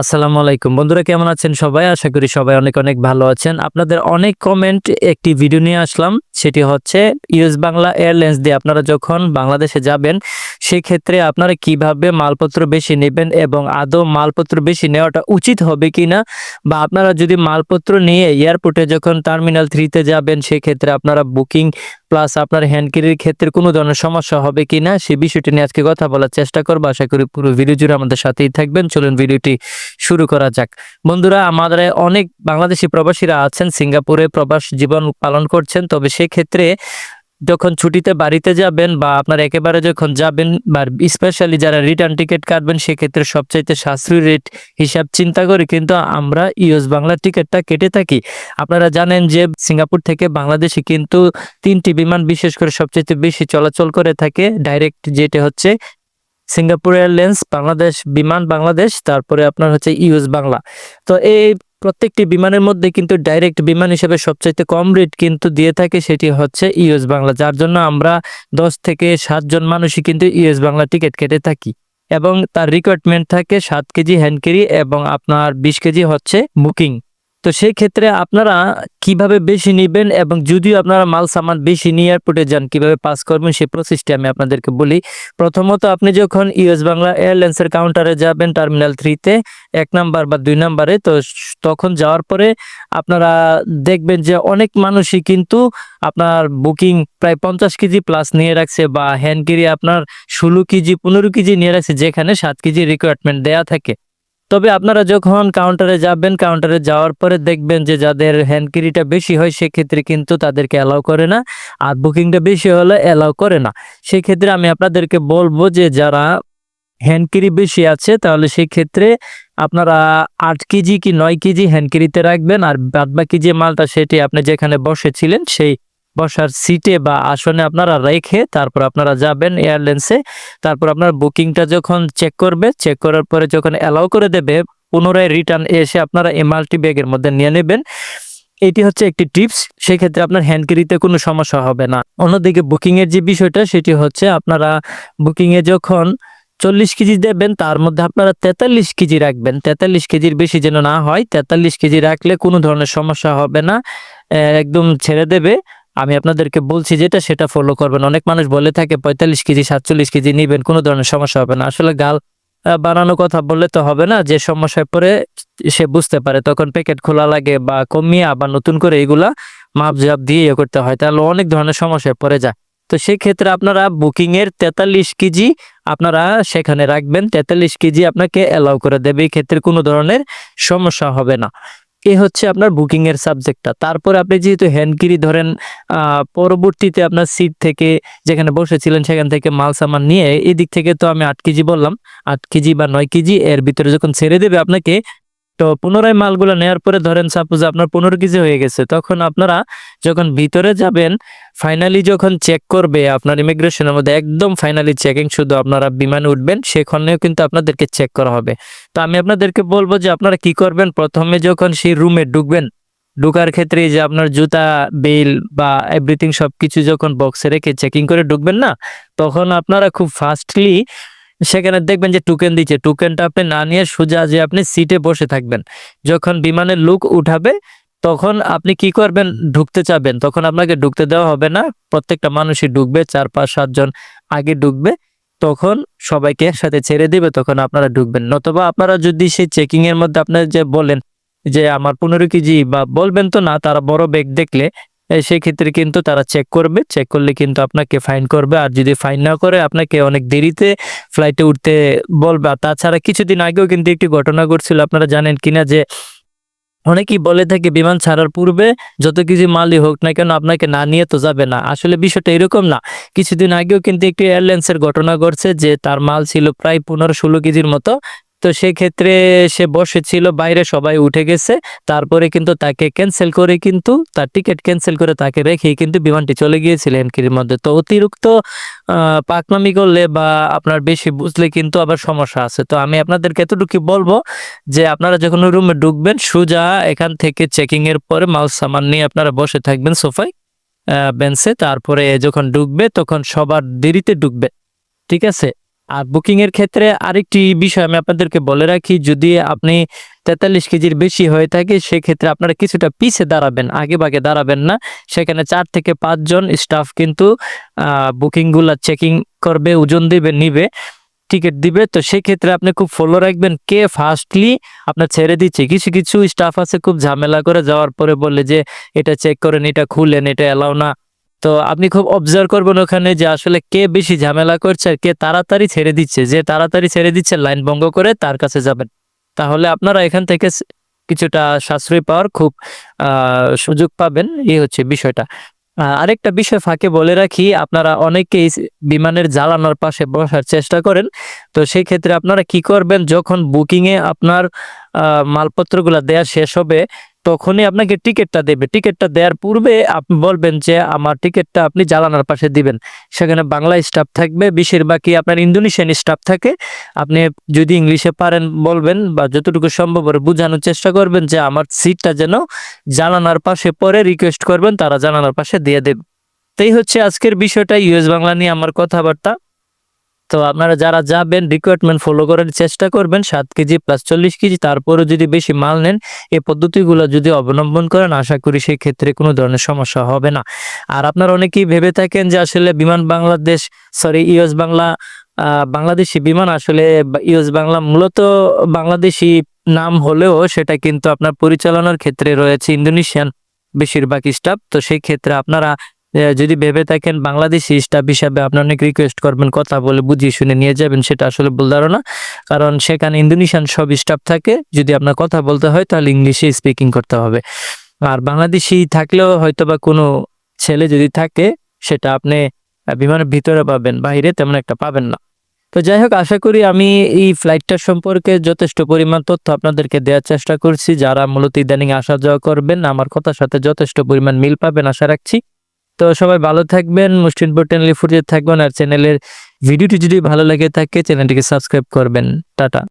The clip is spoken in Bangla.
আসসালামু আলাইকুম। বন্ধুরা, কেমন আছেন সবাই? আশা করি সবাই অনেক অনেক ভালো আছেন। আপনাদের অনেক কমেন্ট একটি ভিডিও নিয়ে আসলাম। সেটি হচ্ছে ইউএস বাংলা এয়ারলাইন্স দিয়ে আপনারা যখন বাংলাদেশে যাবেন সেই ক্ষেত্রে আপনারা কীভাবে মালপত্র বেশি নেবেন এবং আদৌ মালপত্র বেশি নেওয়াটা উচিত হবে কিনা বা আপনারা যদি মালপত্র নিয়ে এয়ারপোর্টে যখন টার্মিনাল থ্রিতে যাবেন, সেক্ষেত্রে আপনারা বুকিং প্লাস আপনার হ্যান্ড ক্যারির ক্ষেত্রে কোনো ধরনের সমস্যা হবে কিনা সে বিষয়টি নিয়ে আজকে কথা বলার চেষ্টা করব। আশা করি পুরো ভিডিও জুড়ে আমাদের সাথেই থাকবেন। চলুন ভিডিওটি শুরু করা যাক। বন্ধুরা, আমাদের অনেক বাংলাদেশি প্রবাসীরা আছেন, সিঙ্গাপুরে প্রবাস জীবন পালন করছেন। তবে সেক্ষেত্রে যখন ছুটিতে বাড়িতে যাবেন বা আপনার একেবারে যখন যাবেন বা স্পেশালি যারা রিটার্ন টিকিট কাটবেন, সেক্ষেত্রে সবচাইতে সাশ্রয়ী রেট হিসাব চিন্তা করে কিন্তু আমরা ইউএস বাংলা টিকিটটা কেটে থাকি। আপনারা জানেন যে সিঙ্গাপুর থেকে বাংলাদেশে কিন্তু তিনটি বিমান বিশেষ করে সবচেয়ে বেশি চলাচল করে থাকে। ডাইরেক্ট যেটা হচ্ছে সিঙ্গাপুর এয়ারলাইন্স বাংলাদেশ বিমান, বাংলাদেশ, তারপরে আপনার হচ্ছে ইউএস বাংলা। তো এই প্রত্যেকটি বিমানের মধ্যে কিন্তু ডাইরেক্ট বিমান হিসেবে সবচাইতে কম রেট কিন্তু দিয়ে থাকে সেটি হচ্ছে ইউএস বাংলা, যার জন্য আমরা দশ থেকে সাতজন মানুষই কিন্তু ইউএস বাংলা টিকিট কেটে থাকি। এবং তার রিকোয়ারমেন্ট থাকে সাত কেজি হ্যান্ড ক্যারি এবং আপনার বিশ কেজি হচ্ছে বুকিং তো সেই ক্ষেত্রে আপনারা কীভাবে বেশি নেবেন এবং যদিও আপনারা মাল সামান বেশি নিয়ে এয়ারপোর্টে যান, কীভাবে পাস করবেন, সেই প্রসেসটি আমি আপনাদেরকে বলি। প্রথমত আপনি যখন ইউএস বাংলা এয়ারলাইন্সের কাউন্টারে যাবেন টার্মিনাল থ্রিতে এক নাম্বার বা দুই নাম্বারে, তো তখন যাওয়ার পরে আপনারা দেখবেন যে অনেক মানুষই কিন্তু আপনার বুকিং প্রায় পঞ্চাশ কেজি প্লাস নিয়ে রাখছে বা হ্যান্ড আপনার ষোলো কেজি, পনেরো কেজি নিয়ে রাখছে, যেখানে সাত কেজি রিকোয়ারমেন্ট দেয়া থাকে। তবে আপনারা যখন কাউন্টারে যাবেন কাউন্টারে যাওয়ার পরে দেখবেন যে যাদের হ্যান্ড ক্যারিটা বেশি হয়, সেক্ষেত্রে কিন্তু তাদেরকে অ্যালাউ করে না আর বুকিংটা বেশি হলে অ্যালাউ করে না। সেক্ষেত্রে আমি আপনাদেরকে বলব যে যারা হ্যান্ড ক্যারি বেশি আছে, তাহলে সেই ক্ষেত্রে আপনারা আট কেজি কি নয় কেজি হ্যান্ড ক্যারিতে রাখবেন আর বাদ বাকি যে মালটা সেটি আপনি যেখানে বসেছিলেন, সেই বসার সিটে বা আসনে আপনারা রেখে তারপর আপনারা যাবেন এয়ারলাইন্সে তারপর আপনার বুকিংটা যখন চেক করবে চেক করার পরে যখন অ্যালাউ করে দেবে, পুনরায় রিটার্ন এসে আপনারা এই মাল্টি ব্যাগের মধ্যে নিয়ে নেবেন। এটি হচ্ছে একটি টিপস সেক্ষেত্রে আপনার হ্যান্ড ক্যারিতে কোনো সমস্যা হবে না। অন্যদিকে বুকিংয়ের যে বিষয়টা, সেটি হচ্ছে আপনারা বুকিংয়ে যখন চল্লিশ কেজি দেবেন, তার মধ্যে আপনারা তেতাল্লিশ কেজি রাখবেন। তেতাল্লিশ কেজির বেশি যেন না হয়, তেতাল্লিশ কেজি রাখলে কোনো ধরনের সমস্যা হবে না একদম ছেড়ে দেবে। আমি আপনাদেরকে বলছি যেটা সেটা ফলো করবেন। অনেক মানুষ বলে থাকে, পঁয়তাল্লিশ কেজি, সাতচল্লিশ কেজি নিবেন, কোনো ধরনের সমস্যা হবে না। আসলে গাল বানানো কথা বললে তো হবে না, যে সমস্যায় পরে সে বুঝতে পারে। তখন প্যাকেট খোলা লাগে বা কমিয়ে আবার নতুন করে এগুলা মাপ জাপ দিয়ে ইয়ে করতে হয়, তাহলে অনেক ধরনের সমস্যায় পড়ে যায়। তো সেই ক্ষেত্রে আপনারা বুকিং এর তেতাল্লিশ কেজি আপনারা সেখানে রাখবেন, তেতাল্লিশ কেজি আপনাকে অ্যালাউ করে দেবে। এই ক্ষেত্রে কোনো ধরনের সমস্যা হবে না। এই হচ্ছে আপনার বুকিং এর সাবজেক্টটা তারপর আপনি যেহেতু হ্যান্ডগিরি ধরেন পরবর্তীতে আপনার সিট থেকে যেখানে বসেছিলেন সেখান থেকে মাল সামান নিয়ে, এদিক থেকে তো আমি আট কেজি বললাম, আট কেজি বা নয় কেজি, এর ভিতরে যখন ছেড়ে দেবে আপনাকে তো পুনরায় মালগুলো নেওয়ার পরে ধরেন সাপোজ আপনার পনেরো কেজি হয়ে গেছে, তখন আপনারা যখন ভিতরে যাবেন ফাইনালি যখন চেক করবে আপনার ইমিগ্রেশনের মধ্যে একদম ফাইনালি চেকিং শুধু আপনারা বিমানে উঠবেন, সেখানেও কিন্তু আপনাদেরকে চেক করা হবে। তো আমি আপনাদেরকে বলব যে আপনারা কি করবেন, প্রথমে যখন সেই রুমে ঢুকবেন, ঢুকার ক্ষেত্রে যে আপনার জুতা বেল বা এভরিথিং সবকিছু যখন বক্সে রেখে চেকিং করে ঢুকবেন না, তখন আপনারা খুব ফাস্টলি সেখানে দেখবেন যে টোকেন দিচ্ছে। টোকেনটা আপনি না নিয়ে সোজা যে আপনি সিটে বসে থাকবেন। যখন বিমানের লুক উঠাবে, তখন আপনি কি করবেন? ঢুকতে চাবেন। তখন আপনাকে ঢুকতে দেওয়া হবে না। প্রত্যেকটা মানুষই ঢুকবে, চার, পাঁচ সাতজন আগে ঢুকবে। তখন সবাইকে একসাথে ছেড়ে দিবে, তখন আপনারা ঢুকবেন। নতুবা আপনারা যদি সেই চেকিং এর মধ্যে আপনারা যে বলেন যে আমার পনেরো কেজি বা বলবেন তো না, তারা বড় ব্যাগ দেখলে সেক্ষেত্রে কিন্তু তারা চেক করবে চেক করলে কিন্তু আপনাকে ফাইন করবে। আর যদি ফাইন না করে, আপনাকে অনেক দেরিতে ফ্লাইটে উঠতে বলবে। তাছাড়া কিছুদিন আগেও কিন্তু একটি ঘটনা ঘটছিল, আপনারা জানেন কিনা যে অনেকেই বলে থাকে, বিমান ছাড়ার পূর্বে যত কিছু মালই হোক না কেন আপনাকে না নিয়ে তো যাবে না। আসলে বিষয়টা এরকম না। কিছুদিন আগেও কিন্তু একটি এয়ারলাইন্সের ঘটনা ঘটছে যে তার মাল ছিল প্রায় পনেরো ষোলো কেজির মতো। তো সেক্ষেত্রে সে বসেছিল, বাইরে সবাই উঠে গেছে। তারপরে কিন্তু তাকে ক্যান্সেল করে কিন্তু, তার টিকিট ক্যান্সেল করে তাকে রেখেই কিন্তু বিমানটি চলে গিয়েছিল এনকির মধ্যে। তো অতিরিক্ত পাকনামি করলে বা আপনার বেশি বুঝলে কিন্তু আবার সমস্যা আছে। তো আমি আপনাদেরকে এতটুকু বলব যে, আপনারা যখন রুমে ঢুকবেন, সোজা এখান থেকে চেকিং এর পরে মাল সামান নিয়ে আপনারা বসে থাকবেন সোফায় বেঞ্চে তারপরে যখন ঢুকবে, তখন সবার দেরিতে ঢুকবে। ঠিক আছে? আর বুকিং এর ক্ষেত্রে আরেকটি বিষয় আমি আপনাদেরকে বলে রাখি, যদি আপনি তেতাল্লিশ কেজির বেশি হয়ে থাকে, সেক্ষেত্রে আপনারা কিছুটা পিছে দাঁড়াবেন আগে ভাগে দাঁড়াবেন না। সেখানে চার থেকে পাঁচজন স্টাফ কিন্তু বুকিংগুলো চেকিং করবে, ওজন দিবে, নিবে টিকিট দিবে। তো সেক্ষেত্রে আপনি খুব ফলো রাখবেন, কে ফার্স্টলি আপনার ছেড়ে দিচ্ছে? কিছু কিছু স্টাফ আছে খুব ঝামেলা করে, যাওয়ার পরে বলে যে, এটা চেক করেন, এটা খুলেন, এটা এলাও না। তো আপনি খুব অবজার্ভ করবেন ওখানে যে আসলে কে বেশি ঝামেলা করছে আর কে তাড়াতাড়ি ছেড়ে দিচ্ছে। যে তাড়াতাড়ি ছেড়ে দিচ্ছে, লাইন ভঙ্গ করে তার কাছে যাবেন। তাহলে আপনারা এখান থেকে কিছুটা সাশ্রয় পাওয়ার খুব সুযোগ পাবেন। এই হচ্ছে বিষয়টা। আরেকটা বিষয় ফাঁকে বলে রাখি, আপনারা অনেকেই বিমানের জ্বালানোর পাশে বসার চেষ্টা করেন। তো সেই ক্ষেত্রে আপনারা কি করবেন, যখন বুকিংয়ে আপনার মালপত্রগুলো দেয়া শেষ হবে তখনই আপনাকে টিকিটটা দেবে। টিকিটটা দেওয়ার পূর্বে আপনি বলবেন যে আমার টিকিটটা আপনি জ্বালানোর পাশে দিবেন। সেখানে বাংলা স্টাফ থাকবে, বেশিরভাগই আপনার ইন্দোনেশিয়ান স্টাফ থাকে। আপনি যদি ইংলিশে পারেন, বলবেন বা যতটুকু সম্ভব বোঝানোর চেষ্টা করবেন যে আমার সিটটা যেন জানালার পাশে পরে রিকোয়েস্ট করবেন, তারা জানালার পাশে দিয়ে দেবে। তাই হচ্ছে আজকের বিষয়টা ইউএস বাংলা নিয়ে আমার কথাবার্তা। তো আপনারা যারা যাবেন রিকোয়ারমেন্ট ফলো করার চেষ্টা করবেন, সাত কেজি প্লাস চল্লিশ কেজি তারপরে যদি বেশি মাল নেন এই পদ্ধতিগুলো যদি অবলম্বন করেন, আশা করি সেই ক্ষেত্রে কোনো ধরনের সমস্যা হবে না। আর আপনারা অনেকেই ভেবে থাকেন যে আসলে বিমান বাংলাদেশ সরি ইউএস বাংলা বাংলাদেশি বিমান আসলে ইউএস বাংলা মূলত বাংলাদেশি নাম হলেও সেটা কিন্তু আপনার পরিচালনার ক্ষেত্রে রয়েছে ইন্দোনেশিয়ান বেশিরভাগ স্টাফ। তো সেই ক্ষেত্রে আপনারা যদি ভেবে থাকেন বাংলাদেশি স্টাফ হিসাবে আপনি অনেক রিকোয়েস্ট করবেন, কথা বলে বুঝিয়ে শুনে নিয়ে যাবেন, সেটা আসলে ভুল ধারণা। কারণ সেখানে ইন্দোনেশিয়ান সব স্টাফ থাকে, যদি আপনার কথা বলতে হয়, তাহলে ইংলিশে স্পিকিং করতে হবে। আর বাংলাদেশি থাকলেও হয়তো বা কোনো ছেলে যদি থাকে, সেটা আপনি বিমানের ভিতরে পাবেন, বাইরে তেমন একটা পাবেন না। তো যাই হোক, আশা করি আমি এই ফ্লাইটটার সম্পর্কে যথেষ্ট পরিমাণ তথ্য আপনাদেরকে দেওয়ার চেষ্টা করছি। যারা মূলত ইদানিং আসা যাওয়া করবেন, আমার কথার সাথে যথেষ্ট পরিমাণ মিল পাবেন, আশা রাখছি। তো সবাই ভালো থাকবেন মুসলিমপুর ইম্পর্টেন্টলি ফুটিয়ে থাকবেন আর চ্যানেলের ভিডিওটি যদি ভালো লাগে থাকে, চ্যানেলটিকে সাবস্ক্রাইব করবেন। টাটা।